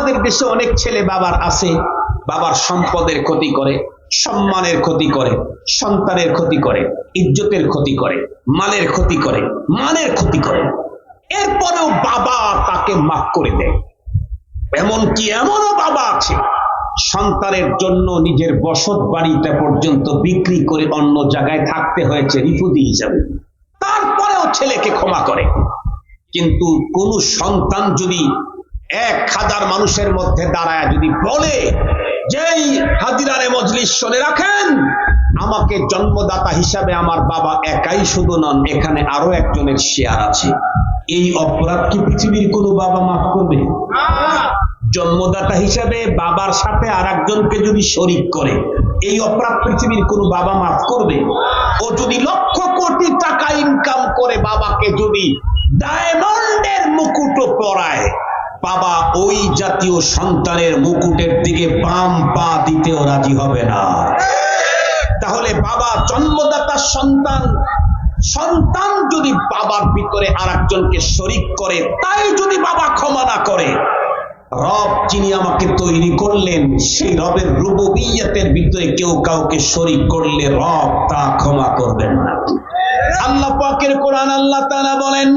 আমাদের দেশে অনেক ছেলে বাবার আছে, বাবার সম্পদের ক্ষতি করে, সম্মানের ক্ষতি করে, সন্তানের ক্ষতি করে, ইজ্জতের ক্ষতি করে, মালের ক্ষতি করে, মানের ক্ষতি করে। এরপরেও বাবা তাকে মাফ করে দেয়। এমনকি এমনও বাবা আছে, সন্তানের জন্য নিজের বসত বাড়িটা পর্যন্ত বিক্রি করে অন্য জায়গায় থাকতে হয়েছে রিফুদি হিসাবে। তারপরেও ছেলেকে ক্ষমা করে। কিন্তু কোন সন্তান যদি এক হাজার মানুষের মধ্যে দাঁড়ায় যদি বলে, যেই হাজিরারে মজলিস শুনে রাখেন, আমাকে জন্মদাতা হিসাবে আমার বাবা একাই শুধু নন, এখানে আরও একজনের শেয়ার আছে। এই অপরাধ কি পৃথিবীর কোনো বাবা মাফ করবে? জন্মদাতা হিসাবে বাবার সাথে আর একজনকে যদি শরিক করে, এই অপরাধ পৃথিবীর কোনো বাবা মাফ করবে? ও যদি লক্ষ কোটি টাকা ইনকাম করে বাবাকে যদি ডায়মন্ডের মুকুট পরায় বাবা ওই জাতীয় সন্তানের মুকুটের দিকে বাম পা দিতেও রাজি হবে না। তাহলে বাবা জন্মদাতা সন্তান সন্তান যদি বাবার ভিতরে আর একজনকে শরিক করে, তাই যদি বাবা ক্ষমা না করে, রব যিনি আমাকে তৈরি করলেন, সেই রবের রুববিয়াতের ভিতরে কেউ কাউকে শরিক করলে রব তা ক্ষমা করবেন না। আল্লাহ পাকের কোরআন আল্লাহ তাআলা বলেন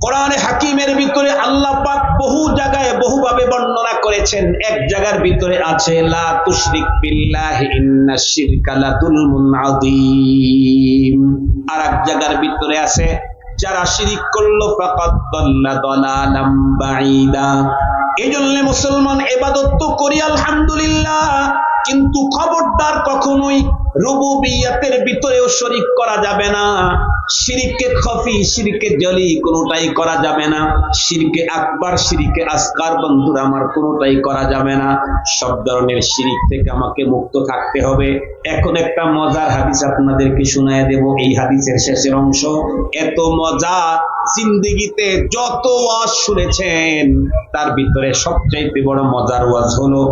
কোরআনে হাকিমের ভিতরে আল্লাহ পাক বহু জায়গায় বহুভাবে বর্ণনা করেছেন। এক জায়গার ভিতরে আছে, লা তুশরিক বিল্লাহি ইন্নাশ শিরকা লাযুলমুন আযীম। আর এক জায়গার ভিতরে আছে, যারা শিরিক করল, ফাকাদ দাল্লা দালালাম বাঈদা। এজন্য মুসলমান ইবাদত তো করি, আলহামদুলিল্লাহ। কিন্তু খবরদার কখনোই রুবুবিয়াতের ভিতরেও শরিক করা যাবে না। শিরিকে খফি শিরিকে জলি কোনোটাই করা যাবে না। শিরকে আকবার শিরিকে আসকার, বন্ধুরা, আমার কোনোটাই করা যাবে না। সব ধরনের শিরিক থেকে আমাকে মুক্ত থাকতে হবে। এখন একটা মজার হাদিস আপনাদেরকে শোনায় দেব। এই হাদিসের শেষের অংশ, এত মজা জিন্দিগিতে যত ওয়াজ শুনেছেন, তার ভিতরে সবচাইতে বড় মজার ওয়াজ হলো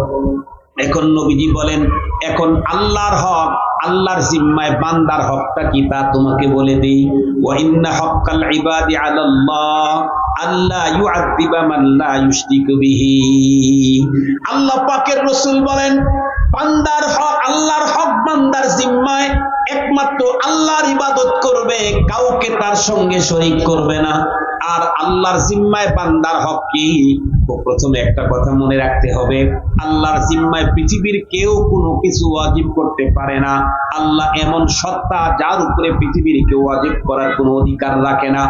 এখন নবীজি বলেন, এখন আল্লাহর হক, আল্লাহর জিম্মায় বান্দার হকটা কি তা তোমাকে বলে দেই। ওয়া ইন্না হক্কাল ইবাদি আলাল্লাহ আল্লাহ ইউআযযিবা মান লা ইউশরিকু বিহি। আল্লাহ পাকের রাসূল বলেন, বান্দার হক, আল্লাহর হক বান্দার জিম্মায় একমাত্র আল্লাহর ইবাদত করবে, কাউকে তার সঙ্গে শরীক করবে না। আর আল্লাহর জিম্মায় বান্দার হক কি? প্রথমে একটা কথা মনে রাখতে হবে, আল্লাহর জিম্মায় পৃথিবীর কেউ কোনো কিছু ওয়াজিব করতে পারে না। আল্লাহ এমন সত্তা যার উপরে পৃথিবীর কেউ ওয়াজিব করার কোনো অধিকার রাখে না।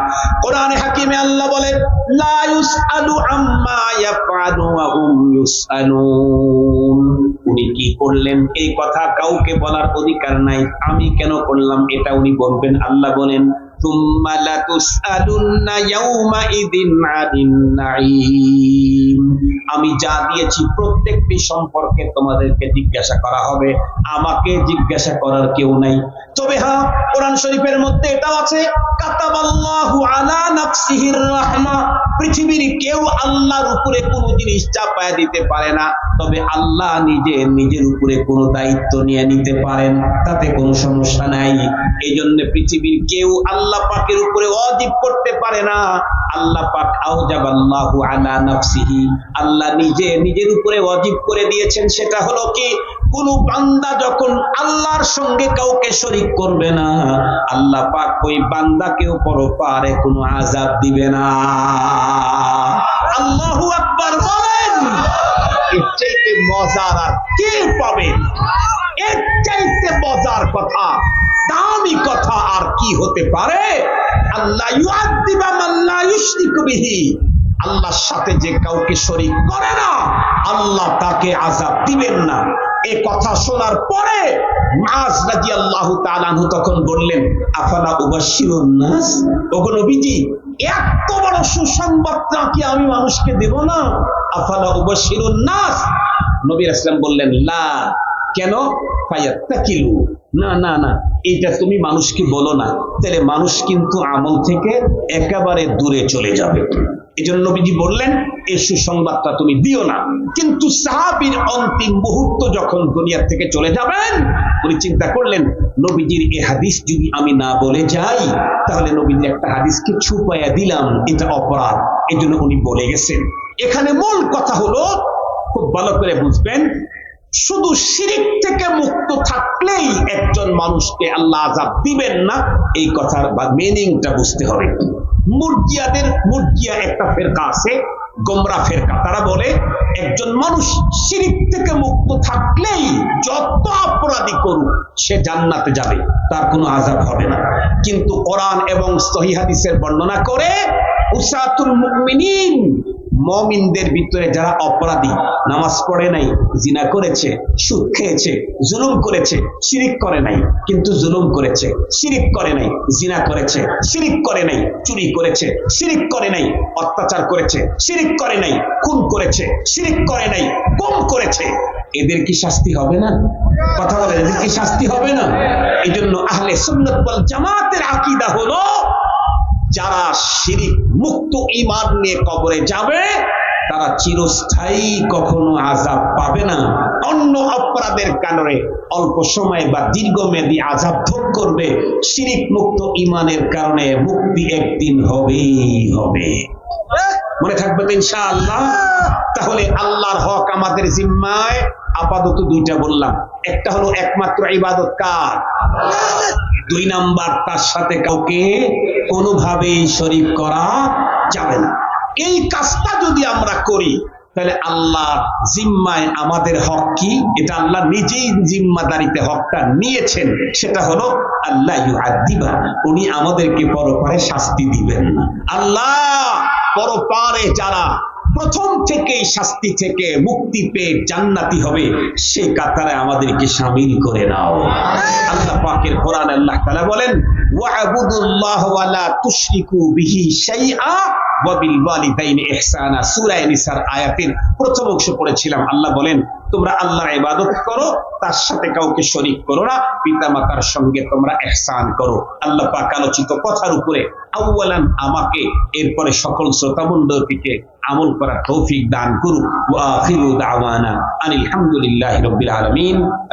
কোরআনে হাকিমে আল্লাহ বলে, লা ইউসআলু আম্মা ইয়াফআলু ওয়া হুম ইউসআলুন। উনি কি করলেন? এই কথা কাউকে বলার অধিকার নাই। আমি কেন করলাম? এটা উনি বলবেন। আল্লাহ বলেন ثم لتسألن يومئذ عن النعيم আমি যা দিয়েছি প্রত্যেকটি সম্পর্কে তোমাদেরকে জিজ্ঞাসা করা হবে আমাকে জিজ্ঞাসা করার কেউ নাই তবে হ্যাঁ কোরআন শরীফের মধ্যে এটাও আছে কাতাবাল্লাহু আলা নাফসিহির রাহমা পৃথিবীর কেউ আল্লাহর উপরে কোনো জিনিস চাপায় দিতে পারে না তবে আল্লাহ নিজে নিজের উপরে কোনো দায়িত্ব নিয়ে নিতে পারেন, তাতে কোনো সমস্যা নাই। এই জন্য পৃথিবীর কেউ আল্লাহ পাকের উপরে অজীব করতে পারে না। আল্লাহ পাক আউজাবাল্লাহু আলা নাফসিহি। আল্লাহ নিজে নিজের উপরে অজীব করে দিয়েছেন, সেটা হলো কি? কোন বান্দা যখন আল্লাহর সঙ্গে কাউকে শরিক করবে না, আল্লাহ পাক ওই বান্দাকেও পরপারে কোনো আজাব দিবে না। আল্লাহু আকবার বলেন। এর চাইতে মজার আর পাবেন এর চাইতে মজার কথা, দামি কথা আর কি হতে পারে? আল্লাহ আল্লাহর সাথে যে কাউকে শরীক করে না, আল্লাহ তাকে আজাব দিবেন না। এ কথা শোনার পরে আল্লাহ তখন বললেন, আফালা নবীজি, এত বড় সুসংবাদটা কি আমি মানুষকে দেব না? আমল থেকে একেবারে দূরে চলে যাবে। এই জন্য নবীজি বললেন এই সুসংবাদটা তুমি দিও না। কিন্তু সাহাবির অন্তিম মুহূর্ত যখন দুনিয়ার থেকে চলে যাবেন, উনি চিন্তা করলেন, নবীজির এই হাদিস যদি আমি না বলে যাই, তাহলে নবীজির একটা হাদিসকে ছুপাইয়া দিলাম। এটা অপরাধ। এই জন্য উনি বলে গেছেন এখানে মূল কথা হলো, খুব ভালো করে বুঝবেন, শুধু শিরিক থেকে মুক্ত থাকলেই একজন মানুষকে আল্লাহ আজাব দিবেন না, এই কথার বা মিনিংটা বুঝতে হবে। মুরগিয়াদের, মুরগিয়া একটা ফেরকা আছে, গোমরা ফেরকা। তারা বলে, একজন মানুষ শিরিক থেকে মুক্ত থাকলেই যত অপরাধী করুক, সে জান্নাতে যাবে, তার কোনো আজাব হবে না। কিন্তু কোরআন এবং সহি হাদিসের বর্ণনা করে উসাতুল মুমিনিন মমিনদের ভিতরে যারা অপরাধী, নামাজ পড়ে নাই, জিনা করেছে, সুদ খেয়েছে, জুলুম করেছে, শিরিক করে নাই, কিন্তু জুলুম করেছে, শিরিক করে নাই, জিনা করেছে, শিরিক করে নাই, চুরি করেছে, শিরিক করে নাই, অত্যাচার করেছে, শিরিক করে নাই, খুন করেছে, শিরিক করে নাই কম করেছে। এদের কি শাস্তি হবে না? কথা বলে এদের কি শাস্তি হবে না? এই জন্য আহলে সুন্নত ওয়াল জামাতের আকীদা হলো, যারা শিরিক মুক্ত ইমান নিয়ে কবরে যাবে, তারা চিরস্থায়ী কখনো আজাব পাবে না। অন্য অপরাধের কারণে অল্প সময় বা দীর্ঘমেয়াদী আজাব ভোগ করবে, শিরিক মুক্ত ইমানের কারণে মুক্তি একদিন হবেই হবে। মনে থাকবে তো ইনশাআল্লাহ? তাহলে আল্লাহর হক আমাদের জিম্মায় আপাতত দুইটা বললাম। একটা হলো একমাত্র ইবাদত কার? দুই নাম্বার, তার সাথে কাউকে কোনোভাবেই শরীক করা যাবে না। এই কাজটা যদি আমরা করি, তাহলে আল্লাহ জিম্মায় আমাদের হক কি? এটা আল্লাহ নিজেই জিম্মাদারিতে হকটা নিয়েছেন। সেটা হলো আল্লাহ ইউআদ্দিবা উনি আমাদেরকে পরপারে শাস্তি দিবেন না। আল্লাহ! পরপারে যারা। প্রথম থেকেই শাস্তি থেকে মুক্তি পেয়ে জান্নাতি হবে, সে কাতারে আমাদেরকে সামিল করে নাও। আল্লাহ পাকের কোরআন আল্লাহ তাআলা বলেন, ওয়াবুদুল্লাহ ওয়ালা তুশরিকু বিহি শাইআ। প্রথম অংশ পড়েছিলাম। আল্লাহ বলেন, তোমরা আল্লাহর ইবাদত করো, তার সাথে কাউকে করো না সঙ্গে তোমরা করো। আল্লাহ পাক আলোচিত কথার উপরে আমাকে, এরপরে সকল শ্রোতা আমল করার তৌফিক দান করুক। ওয়া আখিরু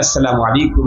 আসসালামু আলাইকুম